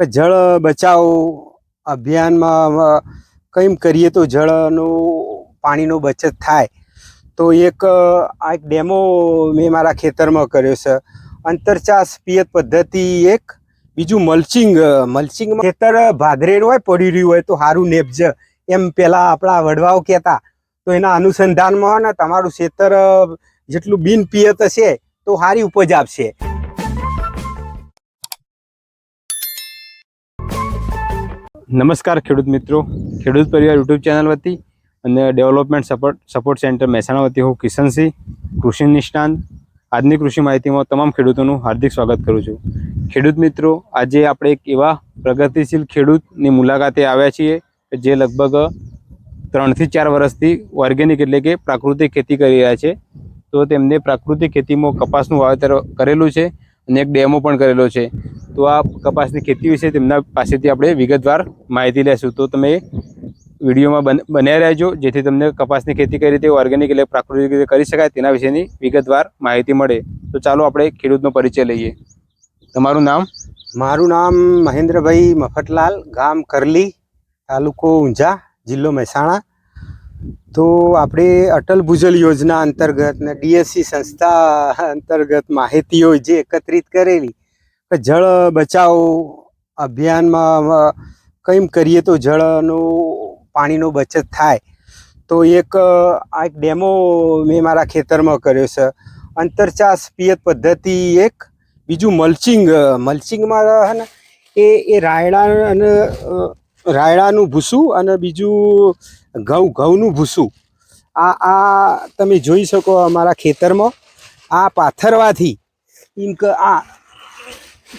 કે જળ બચાવ અભિયાનમાં કંઈમ કરીએ તો જળનું, પાણીનો બચત થાય. તો એક આ એક ડેમો મેં મારા ખેતરમાં કર્યો છે. અંતરચાસ પિયત પદ્ધતિ એક. બીજું મલ્ચિંગ મલ્ચિંગમાં ખેતર ભાદરેડ હોય, પડી રહ્યું હોય, તો સારું નેપજ. એમ પહેલાં આપણા વડવાઓ કહેતા. તો એના અનુસંધાનમાં ને તમારું ખેતર જેટલું બિન પિયત હશે, તો સારી ઉપજ આપશે. નમસ્કાર ખેડૂત મિત્રો. ખેડૂત પરિવાર યુટ્યુબ ચેનલ વતી અને development support support center Mehsana વતી હું કિશનસિંહ, કૃષિ નિષ્ણાંત. આજની કૃષિ માહિતીમાં તમામ ખેડૂતોનું હાર્દિક સ્વાગત કરું છું. ખેડૂત મિત્રો, આજે આપણે એક એવા પ્રગતિશીલ ખેડૂતની મુલાકાતે આવ્યા છીએ જે લગભગ ત્રણથી ચાર વર્ષથી ઓર્ગેનિક એટલે કે પ્રાકૃતિક ખેતી કરી રહ્યા છે. તો તેમને પ્રાકૃતિક ખેતીમાં કપાસનું વાવેતર કરેલું છે. અને એક ડેમો પણ કરેલો છે. તો આ કપાસની ખેતી વિશે તેમના પાસેથી આપણે વિગતવાર માહિતી લેશું. તો તમે વિડીયોમાં બન, બન્યા રહેજો, જેથી તમને કપાસની ખેતી કઈ રીતે ઓર્ગેનિક એટલે પ્રાકૃતિક રીતે કરી શકાય તેના વિશેની વિગતવાર માહિતી મળે. તો ચાલો આપણે ખેડૂતનો પરિચય લઈએ. તમારું નામ? મારું નામ મહેન્દ્રભાઈ મફતલાલ, ગામ કરલી, તાલુકો ઊંઝા, જિલ્લો મહેસાણા. તો આપણે અટલ ભૂજલ યોજના અંતર્ગત ને ડીએસસી સંસ્થા અંતર્ગત માહિતીઓ જે એકત્રિત કરેલી જળ બચાવ અભિયાનમાં કંઈમ કરીએ તો જળનું, પાણીનો બચત થાય. તો એક આ એક ડેમો મેં મારા ખેતરમાં કર્યો છે. અંતરચાસ પિયત પદ્ધતિ એક, બીજું મલ્ચિંગ, મલ્ચિંગમાં હે, ને એ એ રાયડા અને રાયડાનું ભૂસું અને બીજું ઘઉં, ઘઉંનું ભૂસું. આ આ તમે જોઈ શકો અમારા ખેતરમાં. આ પાથરવાથી એમ કે, આ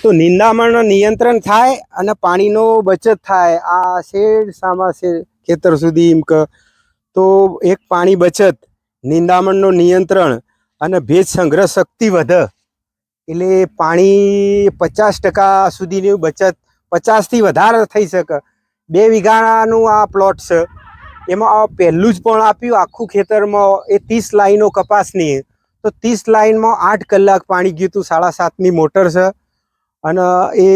તો નિંદામણ નિયંત્રણ થાય અને પાણીનો બચત થાય. આ શેડ સામા શેડ ખેતર સુધી એમ કે, તો એક પાણી બચત, નિંદામણનું નિયંત્રણ અને ભેજ સંગ્રહ શક્તિ વધે. એટલે પાણી પચાસ ટકા સુધીની બચત, પચાસથી વધારે થઈ શકે. બે વીઘાનું આ પ્લોટ છે. એમાં પહેલું જ પણ આપ્યું, આખું ખેતરમાં એ ત્રીસ લાઈનો કપાસની. તો ત્રીસ લાઈનમાં આઠ કલાક પાણી ગયું હતું, સાડા સાતની મોટર છે. અને એ,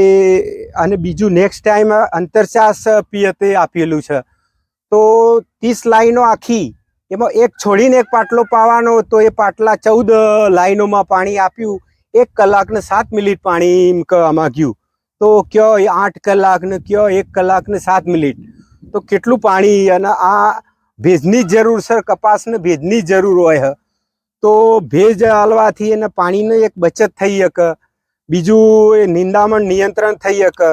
અને બીજું નેક્સ્ટ ટાઈમ અંતરચાસ પિયતે આપેલું છે. તો ત્રીસ લાઈનો આખી, એમાં એક છોડીને એક પાટલો પાવાનો, તો એ પાટલા ચૌદ લાઈનોમાં પાણી આપ્યું. એક કલાકને સાત મિનિટ પાણી આમાં ગયું. તો કયો આઠ કલાકને, કયો એક કલાકને સાત મિનિટ. તો કેટલું પાણી અને આ ભેજની જરૂર છે, કપાસને ભેજની જરૂર હોય તો ભેજ હાલવાથી એને પાણીની એક બચત થઈ શકે, બીજું એ નિંદામણ નિયંત્રણ થઈ શકે,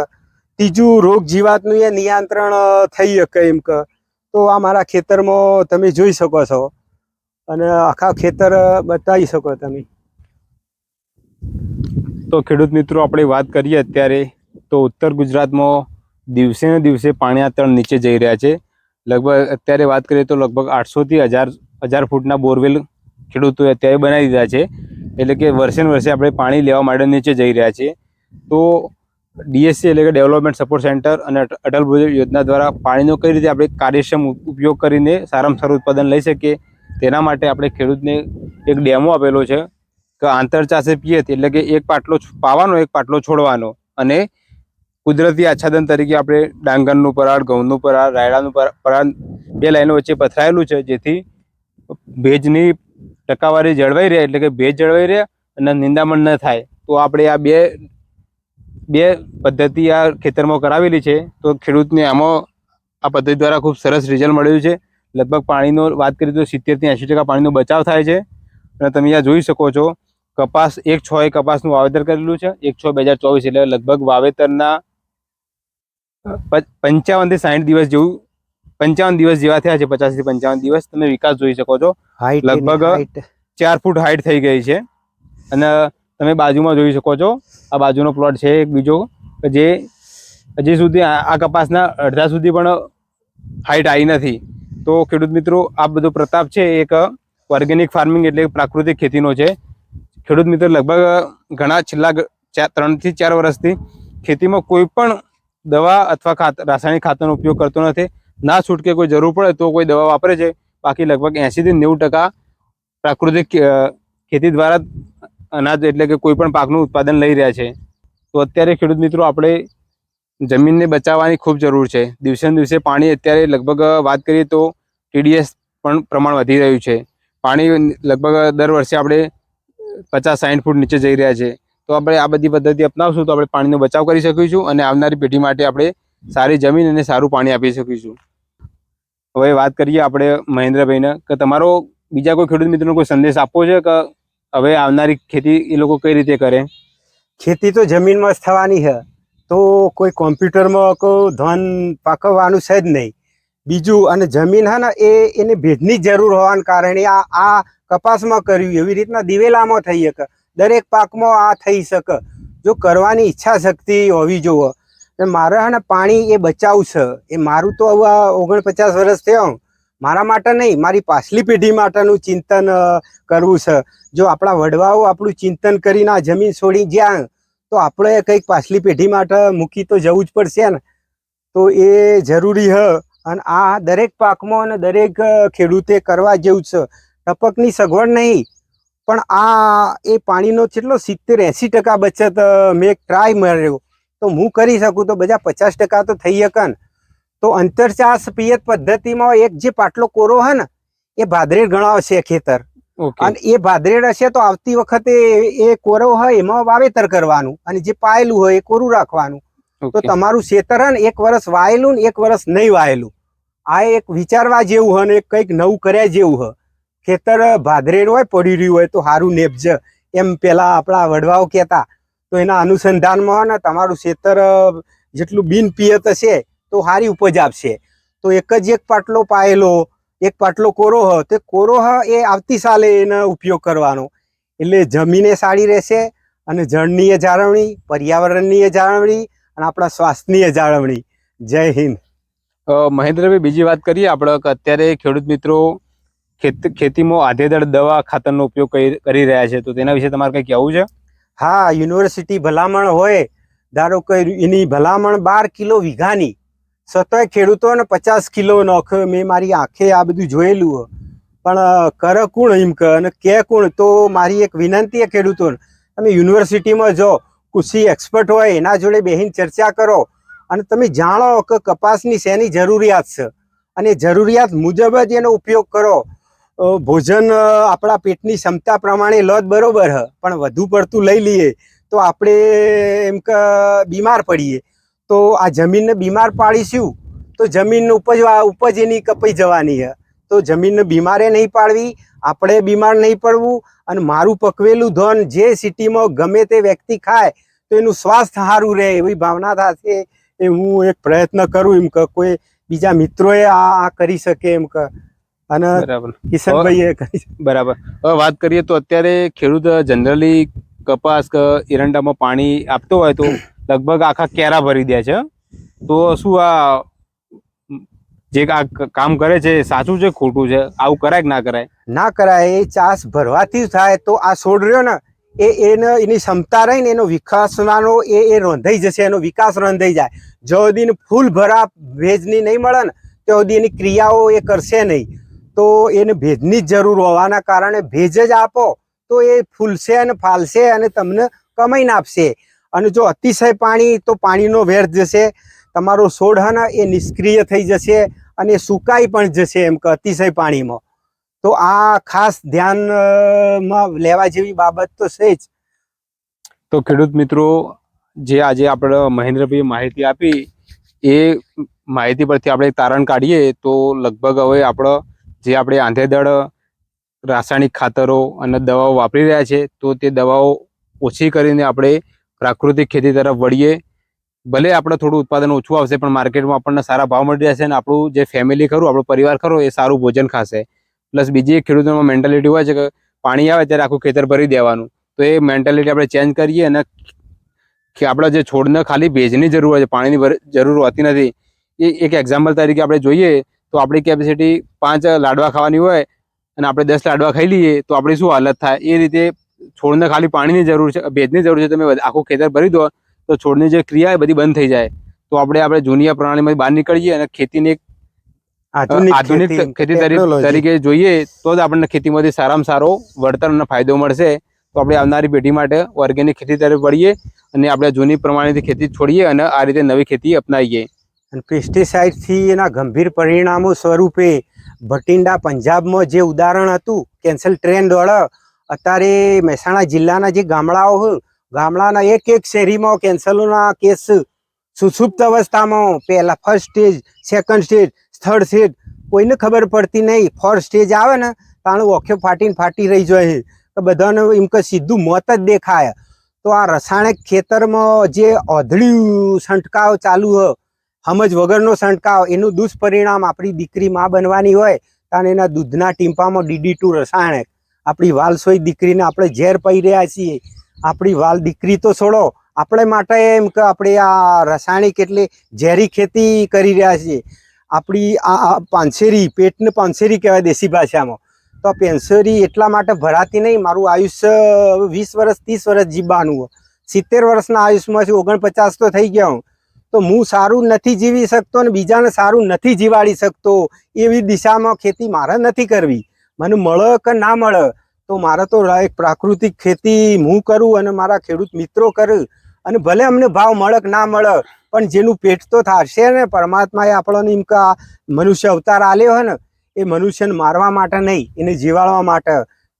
ત્રીજું રોગ જીવાતનું એ નિયંત્રણ થઈ શકે એમ કે. તો આ મારા ખેતરમાં તમે જોઈ શકો છો અને આખા ખેતર બતાવી શકો તમે. તો ખેડૂત મિત્રો, આપણે વાત કરીએ અત્યારે તો ઉત્તર ગુજરાતમાં દિવસે ને દિવસે પાણી આ તળ નીચે જઈ રહ્યા છે. લગભગ અત્યારે વાત કરીએ તો લગભગ આઠસોથી હજાર હજાર ફૂટના બોરવેલ ખેડૂતોએ અત્યારે બનાવી દીધા છે. એટલે કે વર્ષે ને વર્ષે આપણે પાણી લેવા માટે નીચે જઈ રહ્યા છીએ. તો ડીએસસી એટલે કે ડેવલપમેન્ટ સપોર્ટ સેન્ટર અને અટલ ભુજલ યોજના દ્વારા પાણીનો કઈ રીતે આપણે કાર્યક્ષમ ઉપયોગ કરીને સારામાં સારું ઉત્પાદન લઈ શકીએ, તેના માટે આપણે ખેડૂતને એક ડેમો આપેલો છે. કે આંતરચાસે પીએત એટલે કે એક પાટલો છ- પાવાનો એક પાટલો છોડવાનો અને કુદરતી આચ્છાદન તરીકે આપણે ડાંગરનું પરાળ, ઘઉંનું પરાળ, રાયડાનું પરા- પરાળ બે લાઈનો વચ્ચે પથરાયેલું છે, જેથી ભેજની ટકાવારી જળવાઈ રહે, એટલે કે ભેજ જળવાઈ રહે અને નિંદામણ ન થાય. તો આપણે આ બે બે પદ્ધતિ આ ખેતરમાં કરાવેલી છે. તો ખેડૂતને આમાં આ પદ્ધતિ દ્વારા ખૂબ સરસ રિઝલ્ટ મળ્યું છે. લગભગ પાણીનો, વાત કરીએ તો સિત્તેરથી એંશી ટકા પાણીનો બચાવ થાય છે. અને તમે અહીંયા જોઈ શકો છો, કપાસ એક છ એ કપાસનું વાવેતર કરેલું છે. એક છ બે હજાર ચોવીસ, એટલે લગભગ વાવેતરના પંચાવનથી સાઠ દિવસ જેવું પંચાવન દિવસ જેવા થયા છે પચાસથી પંચાવન દિવસ. તમે વિકાસ જોઈ શકો છો. હાઈટ લગભગ ચાર ફૂટ હાઈટ થઈ ગઈ છે. અને તમે બાજુમાં જોઈ શકો છો. આ બાજુનો પ્લોટ છે એક બીજો જે હજી સુધી આ કપાસના અડધા સુધી પણ હાઈટ આવી નથી. તો ખેડૂત મિત્રો આ બધો પ્રતાપ છે એક ઓર્ગેનિક ફાર્મિંગ એટલે પ્રાકૃતિક ખેતીનો છે. ખેડૂત મિત્રો લગભગ ઘણા છેલ્લા ચાર ત્રણથી ચાર વર્ષથી ખેતીમાં કોઈ પણ દવા અથવા રાસાયણિક ખાતરનો ઉપયોગ કરતો નથી. ના છૂટકે કોઈ જરૂર પડે તો કોઈ દવા વાપરે છે. બાકી લગભગ એંશીથી નેવું ટકા પ્રાકૃતિક ખેતી દ્વારા અનાજ એટલે કે કોઈ પણ પાકનું ઉત્પાદન લઈ રહ્યા છે. તો અત્યારે ખેડૂત મિત્રો, આપણે જમીનને બચાવવાની ખૂબ જરૂર છે. દિવસે દિવસે પાણી અત્યારે લગભગ, વાત કરીએ તો ટીડીએસ પણ પ્રમાણ વધી રહ્યું છે. પાણી લગભગ દર વર્ષે આપણે પચાસ સાઠ ફૂટ નીચે જઈ રહ્યા છે. તો આપણે આ બધી પદ્ધતિ અપનાવશું તો આપણે પાણીનો બચાવ કરી શકીશું અને આવનારી પેઢી માટે આપણે સારી જમીન અને સારું પાણી આપી શકીશું. હવે વાત કરીએ આપણે મહેન્દ્રભાઈને, કે તમારો બીજા કોઈ ખેડૂત મિત્રનો કોઈ સંદેશ આપવો છે કે હવે આવનારી ખેતી એ લોકો કઈ રીતે કરે? ખેતી તો જમીનમાં જ થવાની છે. તો કોઈ કોમ્પ્યુટરમાં કોઈ ધન પાકવવાનું છે જ નહીં. બીજું, અને જમીન હે ને, એ એને ભેજની જરૂર હોવાને કારણે આ આ કપાસમાં કર્યું, એવી રીતના દિવેલામાં થઈ શકે દરેક પાકમાં આ થઈ શકે. જો કરવાની ઈચ્છા શક્તિ હોવી જોઈએ મારે ને પાણી એ બચાવું છે. એ મારું તો હવે ઓગણપચાસ વર્ષ થયો મારા માટે નહીં, મારી પાછલી પેઢી માટેનું ચિંતન કરવું છે. જો આપણા વડવાઓ આપણું ચિંતન કરીને આ જમીન છોડી જ્યાં તો આપણે કંઈક પાછલી પેઢી માટે મૂકી તો જવું જ પડશે ને. તો એ જરૂરી હ. અને આ દરેક પાકમાં અને દરેક ખેડૂતે કરવા જેવું છે. ટપકની સગવડ નહીં. પણ આ એ પાણીનો કેટલો સિત્તેર એંસી ટકા બચત મેં ટ્રાય માર્યો. તો હું કરી શકું તો બધા પચાસ ટકા તો થઈ શકે તો અંતરચાસ પિયત પદ્ધતિમાં એક જે પાટલો કોરો હે ને એ ભાદરેડ ગણાવશે ખેતર. અને એ ભાદરેડ હશે તો આવતી વખતે એ કોરો હોય એમાં વાવેતર કરવાનું. અને જે પાયેલું હોય એ કોરું રાખવાનું. તો તમારું ખેતર હે ને એક વર્ષ વાયેલું ને એક વર્ષ નહીં વાયેલું. આ એક વિચારવા જેવું હે ને કંઈક નવું કર્યા જેવું હોય ખેતર ભાદરેડ હોય, પડી રહ્યું હોય તો સારું નેપજ. એમ પેલા આપણા વડવાઓ કહેતા. તો એના અનુસંધાનમાં ને, તમારું ખેતર જેટલું બિન પિયત હશે તો સારી ઉપજ આપશે. તો એક જ એક પાટલો પાયેલો, એક પાટલો કોરો હ તે કોરો હ એ આવતી સાલે એનો ઉપયોગ કરવાનો. એટલે જમીને સારી રહેશે અને જળની એ જાળવણી, પર્યાવરણની એ જાળવણી અને આપણા સ્વાસ્થ્યની જાળવણી. જય હિન્દ. મહેન્દ્રભાઈ, બીજી વાત કરીએ. આપણે અત્યારે ખેડૂત મિત્રો ખેત, ખેતીમાં આધેદળ દવા ખાતરનો ઉપયોગ કરી રહ્યા છે. તો તેના વિશે તમારે કંઈ કહેવું છે? હા, યુનિવર્સિટી ભલામણ હોય, ધારો કે એની ભલામણ બાર કિલો વીઘાની. છતાંય ખેડૂતોને પચાસ કિલો નોખ્યો મેં મારી આંખે આ બધું જોયેલું પણ, કર કોણ એમ કે અને કે કોણ? તો મારી એક વિનંતી એ ખેડૂતોને. તમે યુનિવર્સિટીમાં જો કૃષિ એક્સપર્ટ હોય, એના જોડે બેહીને ચર્ચા કરો અને તમે જાણો કે કપાસની શેની જરૂરિયાત છે. અને જરૂરિયાત મુજબ જ એનો ઉપયોગ કરો. ભોજન આપણા પેટની ક્ષમતા પ્રમાણે લો જ બરોબર હ, પણ વધુ પડતું લઈ લઈએ તો આપણે એમ કે, બીમાર પડીએ. તો આ જમીનને બીમાર પાડીશું તો જમીનનું ઉપજ ઉપજ એની કપાઈ જવાની હ. તો જમીનને બીમારે નહીં પાડવી, આપણે બીમાર નહીં પડવું અને મારું પકવેલું ધન જે સિટીમાં ગમે તે વ્યક્તિ ખાય તો એનું સ્વાસ્થ્ય સારું રહે એવી ભાવના થશે એ હું એક પ્રયત્ન કરું એમ કે, કોઈ બીજા મિત્રોએ આ કરી શકે એમ કે. અને કિશનભાઈએ કરી બરાબર. હવે વાત કરીએ તો અત્યારે ખેડૂત જનરલી કપાસ કે એરંડામાં પાણી આપતો હોય તો લગભગ આખા કેરા ભરી દે છે. તો શું આ જે આ કામ કરે છે સાચું છે ખોટું છે? આવું કરાય કે ના કરાય? ના કરાય એ ચાસ ભરવાથી થાય તો આ છોડ રહ્યો ને એ એને એની ક્ષમતા રહી ને એનો વિકાસનાનો એ એ રોંધાઈ જશે એનો વિકાસ રોંધાઈ જાય. જો દિન ફૂલ ભરા ભેજની નહીં મળે ને તો એની ક્રિયાઓ એ કરશે નહીં. તો એને ભેજની જ જરૂર હોવાના કારણે ભેજ જ આપો તો એ ફૂલશે અને ફાલશે અને તમને કમાઈને આપશે. અને જો અતિશય પાણી તો પાણીનો વ્યર્થ જશે, તમારો છોડ એ નિષ્ક્રિય થઈ જશે અને સુકાઈ પણ જશે એમ કે અતિશય પાણીમાં. તો આ ખાસ ધ્યાનમાં લેવા જેવી બાબત તો છે જ. તો ખેડૂત મિત્રો, જે આજે આપણે મહેન્દ્રભાઈએ માહિતી આપી, એ માહિતી પરથી આપણે તારણ કાઢીએ તો લગભગ હવે આપણો જે આપણે આંધેદળ રાસાયણિક ખાતરો અને દવાઓ વાપરી રહ્યા છે, તો તે દવાઓ ઓછી કરીને આપણે પ્રાકૃતિક ખેતી તરફ વળીએ. ભલે આપણે થોડું ઉત્પાદન ઓછું આવશે, પણ માર્કેટમાં આપણને સારા ભાવ મળી રહેશે અને આપણું જે ફેમિલી ખરું, આપણો પરિવાર ખરો, એ સારું ભોજન ખાશે. પ્લસ બીજી એક ખેડૂતોમાં મેન્ટાલિટી હોય છે કે પાણી આવે ત્યારે આખું ખેતર ભરી દેવાનું. તો એ મેન્ટાલિટી આપણે ચેન્જ કરીએ અને કે આપણા જે છોડને ખાલી ભેજની જરૂર હોય છે, પાણીની જરૂર હોતી નથી. એ એક એક્ઝામ્પલ તરીકે આપણે જોઈએ તો આપણી કેપેસિટી પાંચ લાડવા ખાવાની હોય અને આપણે દસ લાડવા ખાઈ લઈએ તો આપણી શું હાલત થાય? એ રીતે છોડને ખાલી પાણીની જરૂર છે ભેજની જરૂર છે. તમે આખું ખેતર ભરી દો તો છોડની જે ક્રિયા એ બધી બંધ થઈ જાય. તો આપણે આપણે જૂની પ્રણાલીમાંથી બહાર નીકળીએ અને ખેતીને એક આધુનિક આધુનિક ખેતી, ખેતી તરીકે જોઈએ તો જ આપણને ખેતીમાંથી સારામાં સારો વળતર અને ફાયદો મળશે. તો આપણે આવનારી પેઢી માટે ઓર્ગેનિક ખેતી તરફ વળીએ અને આપણે જૂની પ્રમાણેથી ખેતી છોડીએ અને આ રીતે નવી ખેતી અપનાવીએ. અને પેસ્ટિસાઇડથી એના ગંભીર પરિણામો સ્વરૂપે ભટિંડા પંજાબમાં જે ઉદાહરણ હતું કેન્સલ ટ્રેન દોડ અત્યારે મહેસાણા જિલ્લાના જે ગામડાઓ ગામડાના એક એક શેરીમાં કેન્સલોના કેસ સુસુપ્ત અવસ્થામાં. પહેલાં first stage second stage third stage કોઈને ખબર પડતી નહીં. ફોર્થ સ્ટેજ આવે ને તાણું ઓખ્યો ફાટીને ફાટી રહી જાય તો બધાને એમ કે સીધું મોત જ દેખાય. તો આ રસાયણિક ખેતરમાં જે ઓધળ્યું છંટકાવ ચાલુ હ સમજ વગરનો છંટકાવ, એનું દુષ્પરિણામ આપણી દીકરી માં બનવાની હોય કારણ એના દૂધના ટીમ્પામાં ડીડી ટુ રસાયણિક આપણી વાલસોઈ દીકરીને આપણે ઝેર પી રહ્યા છીએ. આપણી વાલ દીકરી તો છોડો, આપણે માટે એમ કે આપણે આ રાસાયણિક એટલે ઝેરી ખેતી કરી રહ્યા છીએ. આપણી આ પાંસેરી પેટને પાંસેરી કહેવાય દેશી ભાષામાં. તો આ પેન્સરી એટલા માટે ભરાતી નહીં, મારું આયુષ્ય વીસ વર્ષ, ત્રીસ વર્ષ જીવવાનું. સિત્તેર વર્ષના આયુષ્યમાંથી ઓગણપચાસ તો થઈ ગયા હું. તો હું સારું નથી જીવી શકતો અને બીજાને સારું નથી જીવાડી શકતો, એવી દિશામાં ખેતી મારે નથી કરવી. મને મળે કે ના મળે, તો મારે તો એક પ્રાકૃતિક ખેતી હું કરું અને મારા ખેડૂત મિત્રો કરું. અને ભલે અમને ભાવ મળે કે ના મળે, પણ જેનું પેટ તો થશે ને, પરમાત્માએ આપણને એમ કે મનુષ્ય અવતાર આલ્યો હોય ને, એ મનુષ્યને મારવા માટે નહીં, એને જીવાડવા માટે.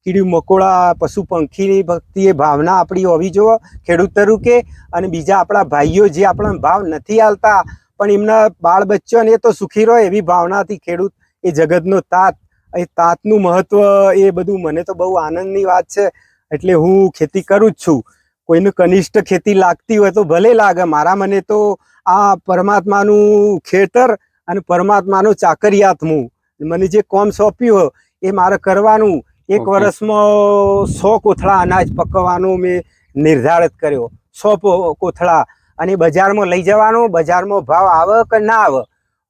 કીડી મકોડા, પશુ પંખીની ભક્તિ એ ભાવના આપણી હોવી જોઈએ ખેડૂત તરીકે અને બીજા આપણા ભાઈઓ જે આપણને ભાવ નથી આલતા, પણ એમના બાળ બચ્ચોને એ તો સુખી રહે એવી ભાવનાથી ખેડૂત એ જગતનો તાત. એ તાતનું મહત્વ એ બધું મને તો બહુ આનંદની વાત છે, એટલે હું ખેતી કરું જ છું. કોઈને કનિષ્ઠ ખેતી લાગતી હોય તો ભલે લાગે, મારા મને તો આ પરમાત્માનું ખેતર અને પરમાત્માનું ચાકરિયાત હું મને જે કોમ સોંપ્યું હોય એ મારે કરવાનું. એક વર્ષમાં સો કોથળા અનાજ પકવવાનો મેં નિર્ધારિત કર્યો. સો કોથળા. અને બજારમાં લઈ જવાનો બજારમાં ભાવ આવે કે ના આવે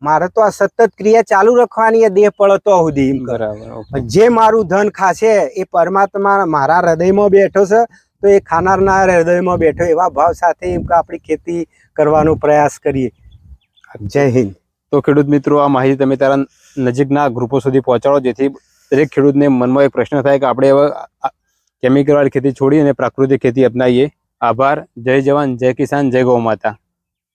મારે તો આ સતત ક્રિયા ચાલુ રાખવાની દેહ પડતો સુધી બરાબર જે મારું ધન ખાશે એ પરમાત્મા મારા હૃદયમાં બેઠો છે તો એ ખાનારના હૃદયમાં બેઠો એવા ભાવ સાથે આપણી ખેતી કરવાનો પ્રયાસ કરીએ. જય હિન્દ. તો ખેડૂત મિત્રો આ માહિતી તમે તારા નજીકના ગ્રુપો સુધી પહોંચાડો જેથી દરેક ખેડૂતને મનમાં એક પ્રશ્ન થાય કે આપણે હવે કેમિકલ વાળી ખેતી છોડી અને પ્રાકૃતિક ખેતી અપનાવીએ. આભાર. જય જવાન, જય કિસાન, જય ગૌ માતા.